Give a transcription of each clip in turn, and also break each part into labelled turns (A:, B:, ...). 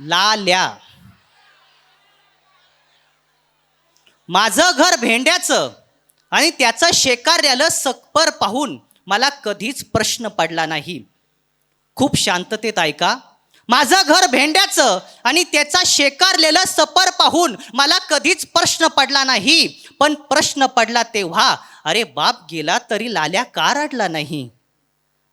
A: लाल्या. माझं घर भेंड्याचं आणि त्याचं शेकार्यालं सकपर पाहून मला कधीच प्रश्न पडला नाही. खूप शांततेत ऐका. माझं घर भेंड्याचं आणि त्याचा शेकारलेलं सपर पाहून मला कधीच प्रश्न पडला नाही. पण प्रश्न पडला तेव्हा अरे बाप गेला तरी लाल्या का रडला नाही?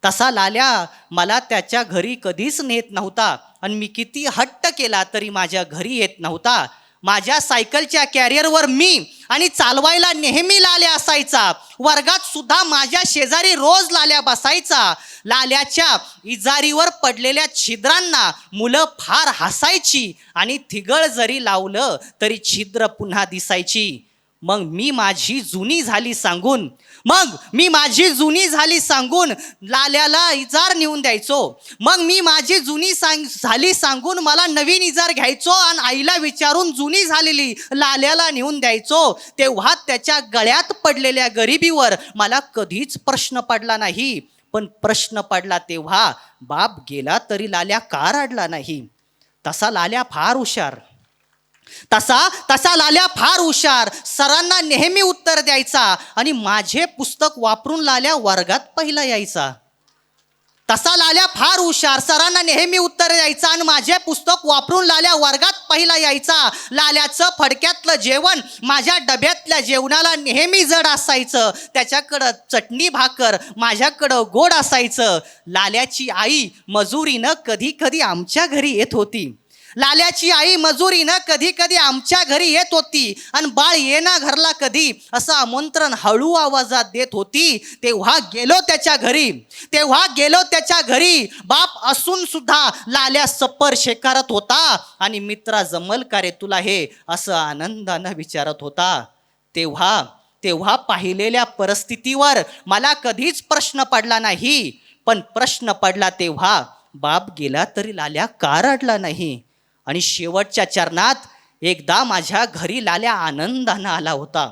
A: तसा लाल्या मला त्याच्या घरी कधीच नेत नव्हता. आणि मी किती हट्ट केला तरी माझ्या घरी येत नव्हता. माझ्या सायकलच्या कॅरियरवर मी आणि चालवायला नेहमी लाल्या असायचा. वर्गात सुद्धा माझ्या शेजारी रोज लाल्या बसायचा. लाल्याच्या इजारीवर पडलेल्या छिद्रांना मुलं फार हसायची आणि थिगळ जरी लावलं तरी छिद्र पुन्हा दिसायची. मग मी माझी जुनी झाली सांगून मग मी माझी जुनी झाली सांगून लाल्याला इजार नेऊन द्यायचो. मग मी माझी जुनी सांग झाली सांगून मला नवीन इजार घ्यायचो आणि आईला विचारून जुनी झालेली लाल्याला नेऊन द्यायचो. तेव्हा त्याच्या गळ्यात पडलेल्या गरिबीवर मला कधीच प्रश्न पडला नाही. पण प्रश्न पडला तेव्हा बाप गेला तरी लाल्या का रडला नाही? तसा लाल्या फार हुशार. तसा तसा लाल्या फार हुशार. सरांना नेहमी उत्तर द्यायचा आणि माझे पुस्तक वापरून लाल्या वर्गात पहिला यायचा. तसा लाल्या फार हुशार. सरांना नेहमी उत्तर द्यायचा आणि माझे पुस्तक वापरून लाल्या वर्गात पहिला यायचा. लाल्याचं फडक्यातलं जेवण माझ्या डब्यातल्या जेवणाला नेहमी जड असायचं. त्याच्याकडं चटणी भाकर माझ्याकडं गोड असायचं. लाल्याची आई मजुरीनं कधी कधी आमच्या घरी येत होती. लाल्याची आई मजुरीनं कधी कधी आमच्या घरी येत होती आणि बाळ येना घरला कधी असं आमंत्रण हळू आवाजात देत होती. तेव्हा गेलो त्याच्या घरी. तेव्हा गेलो त्याच्या घरी. बाप असून सुद्धा लाल्या सप्पर शेकारत होता आणि मित्रा जमल का रे तुला हे असं आनंदानं विचारत होता. तेव्हा तेव्हा पाहिलेल्या परिस्थितीवर मला कधीच प्रश्न पडला नाही. पण प्रश्न पडला तेव्हा बाप गेला तरी लाल्या का रडला नाही. आणि शेवटच्या चरणात एकदा माझ्या घरी लाल्या आनंदानं आला होता.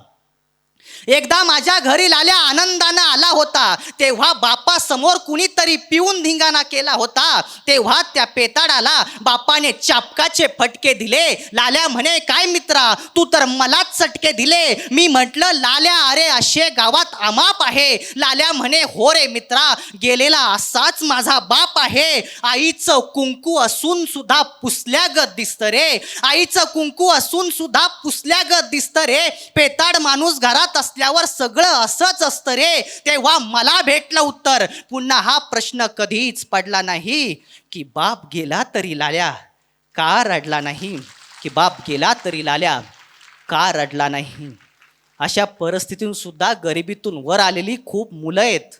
A: एकदा माझ्या घरी लाल्या आनंदानं आला होता तेव्हा बापासमोर कुणीतरी पिऊन धिंगाणा केला होता. तेव्हा त्या पेताडाला बापाने चापकाचे फटके दिले. लाल्या म्हणे काय मित्रा तू तर मलाच चटके दिले. मी म्हटलं लाल्या अरे असे गावात अमाप आहे. लाल्या म्हणे हो रे मित्रा गेलेला असाच माझा बाप आहे. आईचं कुंकू असून सुद्धा पुसल्यागत दिसतं रे. आईचं कुंकू असून सुद्धा पुसल्यागत दिसतं रे. पेताड माणूस घरात असल्यावर सगळं असंच असतं रे. तेव्हा मला भेटलं उत्तर. पुन्हा हा प्रश्न कधीच पडला नाही. की बाप गेला तरी लाल्या. का रडला नाही? की बाप गेला तरी लाल्या. का रडला नाही? अशा परिस्थितीतून सुद्धा गरिबीतून वर आलेली खूप मुलं आहेत.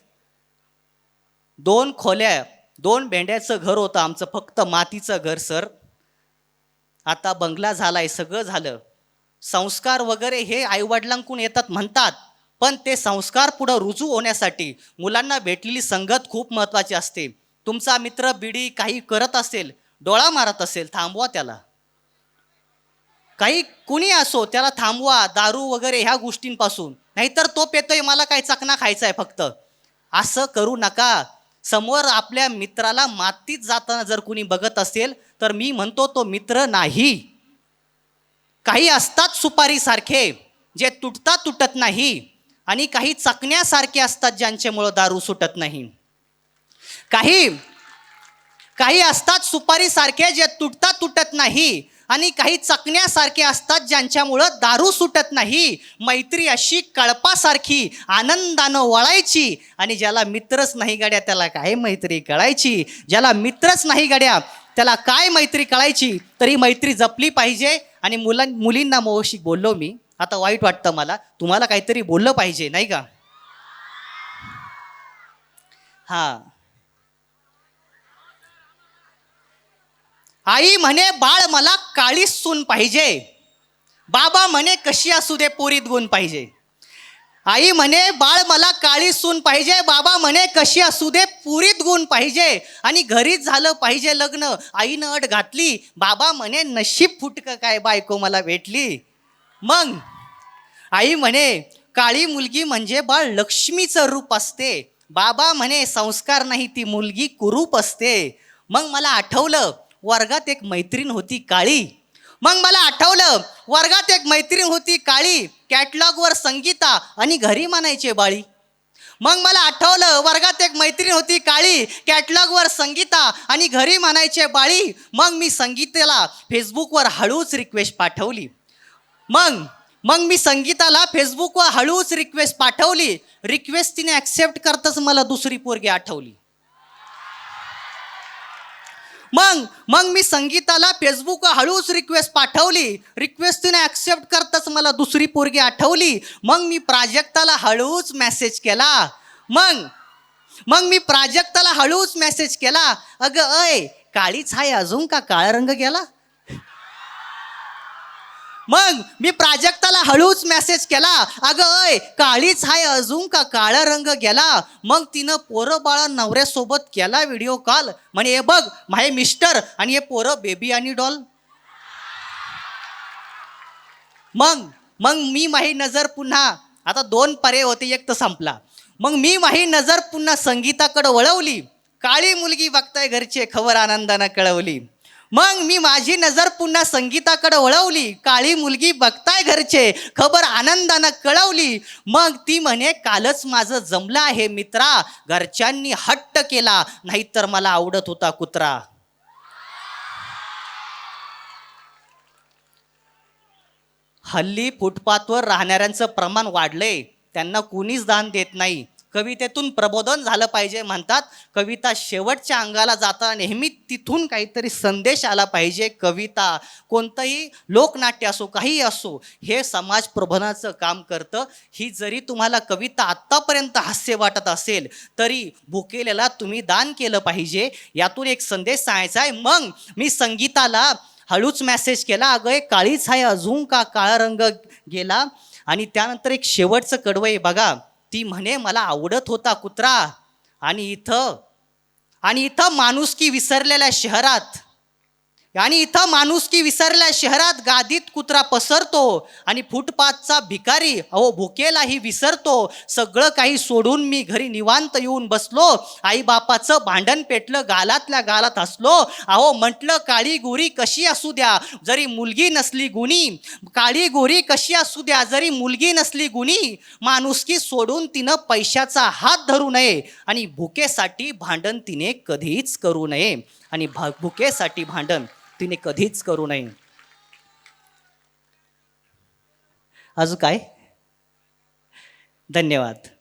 A: दोन खोल्या दोन भेंड्याचं घर होतं आमचं. फक्त मातीचं घर सर. आता बंगला झालाय सगळं झालं. संस्कार वगैरे हे आईवडिलांकडून येतात म्हणतात. पण ते संस्कार पुढं रुजू होण्यासाठी मुलांना भेटलेली संगत खूप महत्त्वाची असते. तुमचा मित्र बिडी काही करत असेल डोळा मारत असेल थांबवा त्याला. काही कुणी असो त्याला थांबवा दारू वगैरे ह्या गोष्टींपासून. नाहीतर तो पेतोय मला काही चकना खायचा आहे फक्त. असं करू नका. समोर आपल्या मित्राला मातीत जाताना जर कुणी बघत असेल तर मी म्हणतो तो मित्र नाही. काही असतात सुपारीसारखे जे तुटता तुटत नाही आणि काही चकण्यासारखे असतात ज्यांच्यामुळं दारू सुटत नाही. काही काही असतात सुपारीसारखे जे तुटता तुटत नाही आणि काही चकण्यासारखे असतात ज्यांच्यामुळं दारू सुटत नाही. मैत्री अशी कळपासारखी आनंदानं वळायची आणि ज्याला मित्रच नाही गाड्या त्याला काय मैत्री कळायची? ज्याला मित्रच नाही गाड्या त्याला काय मैत्री कळायची? तरी मैत्री जपली पाहिजे. आणि मुलां मुलींना मोशी बोललो मी. आता वाईट वाटतं मला. तुम्हाला काहीतरी बोललं पाहिजे नाही का? हा. आई म्हणे बाळ मला काळीच सून पाहिजे. बाबा म्हणे कशी असू दे पोरीत गुण पाहिजे. आई म्हणे बाळ मला काळी सून पाहिजे. बाबा म्हणे कशी असू दे पुरीत गुण पाहिजे आणि घरीच झालं पाहिजे लग्न. आईनं अट घातली. बाबा म्हणे नशीब फुटकं काय बायको मला भेटली? मग? आई म्हणे काळी मुलगी म्हणजे बाळ लक्ष्मीचं रूप असते. बाबा म्हणे संस्कार नाही ती मुलगी कुरूप असते. मग मला आठवलं वर्गात एक मैत्रीण होती काळी. मग मला आठवलं वर्गात एक मैत्रीण होती काळी. कॅटलॉगवर संगीता आणि घरी म्हणायचे बाळी. मग मला आठवलं वर्गात एक मैत्रीण होती काळी. कॅटलॉगवर संगीता आणि घरी म्हणायचे बाळी मग मी संगीतेला फेसबुकवर हळूच रिक्वेस्ट पाठवली. मग मग मी संगीताला फेसबुकवर हळूच रिक्वेस्ट पाठवली. रिक्वेस्ट तिने ॲक्सेप्ट करताच मला दुसरी पोरगी आठवली. मग मग मी संगीताला फेसबुकवर हळूच रिक्वेस्ट पाठवली. रिक्वेस्ट तिने ॲक्सेप्ट करताच मला दुसरी पोरगी आठवली. मग मी प्राजक्ताला हळूच मेसेज केला. मग मग मी प्राजक्ताला हळूच मेसेज केला. अगं अय काळीच आहे अजून का काळा रंग गेला? मग मी प्राजक्ताला हळूच मेसेज केला अगं अय काळीच हाय अजून का काळा रंग गेला? मग तिनं पोरं बाळा नवऱ्यासोबत केला व्हिडिओ कॉल म्हणे हे बघ माहे मिस्टर आणि हे पोरं बेबी आणि डॉल मग मग मी माही नजर पुन्हा आता दोन पर्याय होते एक तर संपला. मग मी माही नजर पुन्हा संगीताकडे वळवली. काळी मुलगी बघताय घरचे खबर आनंदानं कळवली. मग मी माझी नजर पुन्हा संगीताकडे वळवली. काळी मुलगी बघताय घरचे खबर आनंदानं कळवली. मग ती म्हणे कालच माझं जमलं आहे मित्रा घरच्यांनी हट्ट केला नाहीतर मला आवडत होता कुत्रा. हल्ली फुटपाथवर राहणाऱ्यांचं प्रमाण वाढलंय. त्यांना कुणीच दान देत नाही. कवितेतून प्रबोधन झालं पाहिजे म्हणतात. कविता शेवटच्या अंगाला जाता नेहमी तिथून काहीतरी संदेश आला पाहिजे. कविता कोणतंही लोकनाट्य असो काही असो हे समाज प्रबोधनाचं काम करतं. ही जरी तुम्हाला कविता आत्तापर्यंत हास्य वाटत असेल तरी भुकेलेला तुम्ही दान केलं पाहिजे. यातून एक संदेश सांगायचा आहे. मग मी संगीताला हळूच मेसेज केला. अगं एक काळीच आहे अजून का काळा रंग गेला? आणि त्यानंतर एक शेवटचं कडवं आहे. बघा ती म्हणे मला आवडत होता कुत्रा. आणि इथं आणि इथं माणुसकी विसरलेल्या शहरात आणि इथं माणुसकी विसरल्या शहरात गादीत कुत्रा पसरतो आणि फुटपाथचा भिकारी अहो भुकेलाही विसरतो. सगळं काही सोडून मी घरी निवांत येऊन बसलो. आई बापाचं भांडण पेटलं गालातल्या गालात हसलो. अहो म्हटलं काळी गोरी कशी असू द्या? जरी मुलगी नसली गुणी काळी गोरी कशी असू द्या? जरी मुलगी नसली गुणी माणुसकी सोडून तिनं पैशाचा हात धरू नये आणि भुकेसाठी भांडण तिने कधीच करू नये. आणि भा भुकेसाठी भांडण. तिने कधीच करू नये. अजून काय? धन्यवाद.